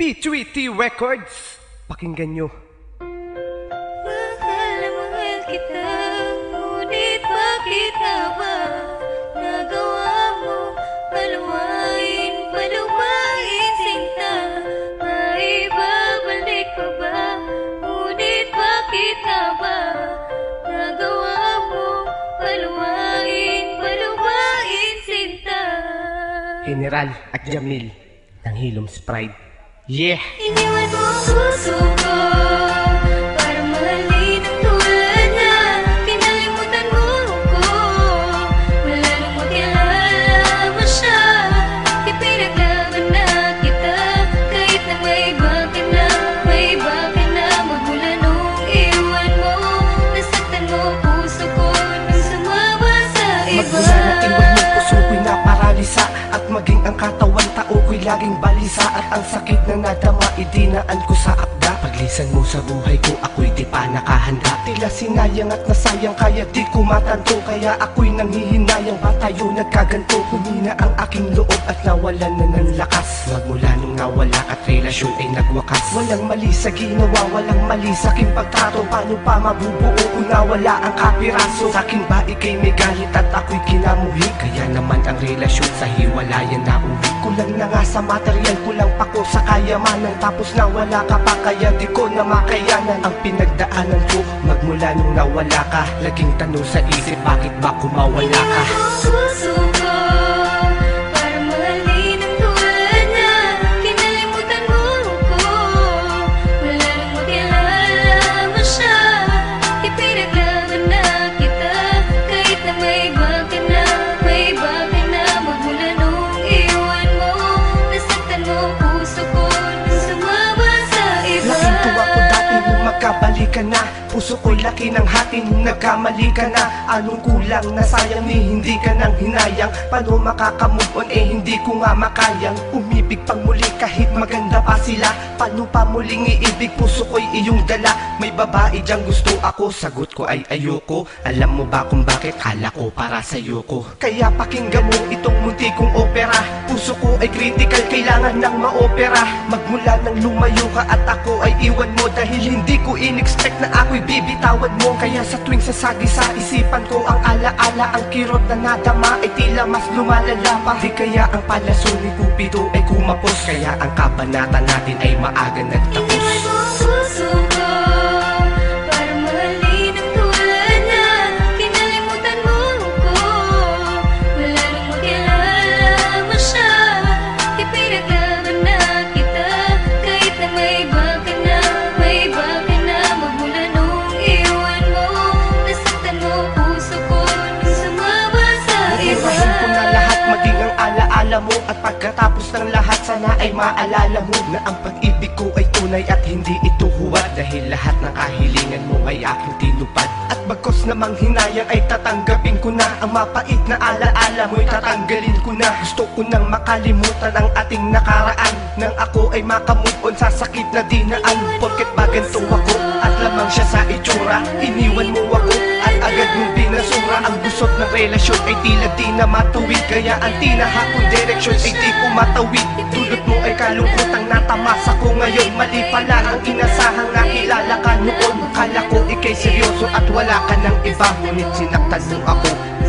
P3T Records. Pakinggan nyo. Mahal na mahal kita Ngunit bakit ba Nagawa mo Paluwain, paluwain sinta Maibabalik ko ba Ngunit bakit ba Nagawa mo Paluwain, paluwain sinta General at Jamil ng Hilom's Pride. Yeah! Katawan tao ko'y laging balisa At ang sakit na nadama idinaan ko sa akda. Paglisan mo sa buhay ko ako'y di pa nakahanda. Tila sinayang at nasayang kaya di ko matanto. Kaya ako'y nanghihinayang ba tayo nagkaganto Humina ang aking loob at nawalan na ng lakas. Magmula nung nawala at relasyon ay nagwakas. Walang mali sa ginawa, walang mali sa aking pagtrato. Paano pa mabubuo kung nawala ang kapiraso? Sa akin ba ikay may galit at ako'y kinamuhi? Kaya naman ang relasyon sa hiwalayan na Kulang na nga sa material, kulang pa ko sa kayamanan. Tapos nawala ka pa kaya di ko na makayanan. Ang pinagdaanan ko magmula nung nawala ka Laging tanong sa isip bakit ba kumawala ka? Puso Puso ko'y laki ng hati nung nagkamali ka na. Anong kulang na sayang ni hindi ka nang hinayang. Paano makakamove on? Eh hindi ko nga makayang. Umibig pang muli kahit maganda pa sila. Paano pa muling iibig? Puso ko'y iyong dala. May babae diyang gusto. Ako sagot ko ay ayoko. Alam mo ba kung bakit? Kala ko para sa'yo ko. Kaya pakinggan mo itong munti kong opera Puso ko ay critical kailangan ng maopera. Magmula nang lumayo ka at ako ay iwan mo. Dahil hindi ko in-expect na ako'y bibitawan mo. Kaya sa tuwing sasagi sa isipan ko ang alaala Ang kirot na nadama ay tila mas lumalala pa. Di kaya ang palaso ni Cupido ay kumapos. Kaya ang kabanata natin ay maaga nagtapos mo. At pagkatapos ng lahat sana ay maalala mo Na ang pag-ibig ko ay tunay at hindi ito huwad. Dahil lahat ng kahilingan mo ay aking tinupad. At bagkos namang hinayang ay tatanggapin ko na. Ang mapait na alaala mo'y tatanggalin ko na. Gusto ko nang makalimutan ang ating nakaraan. Nang ako ay makamove on sa sakit na dinaan. Porket ba ganito ako? At lamang siya sa itsura. Iniwan mo relasyon ay tila di na matuwid. Kaya ang tinahakong direksyon ay di ko matawid Dulot mo ay kalungkotang natamasa ko ngayon Mali pala ang inasahang nakilala ka noon. Kala ko ikay seryoso at wala ka ng iba. Ngunit sinaktan mo ako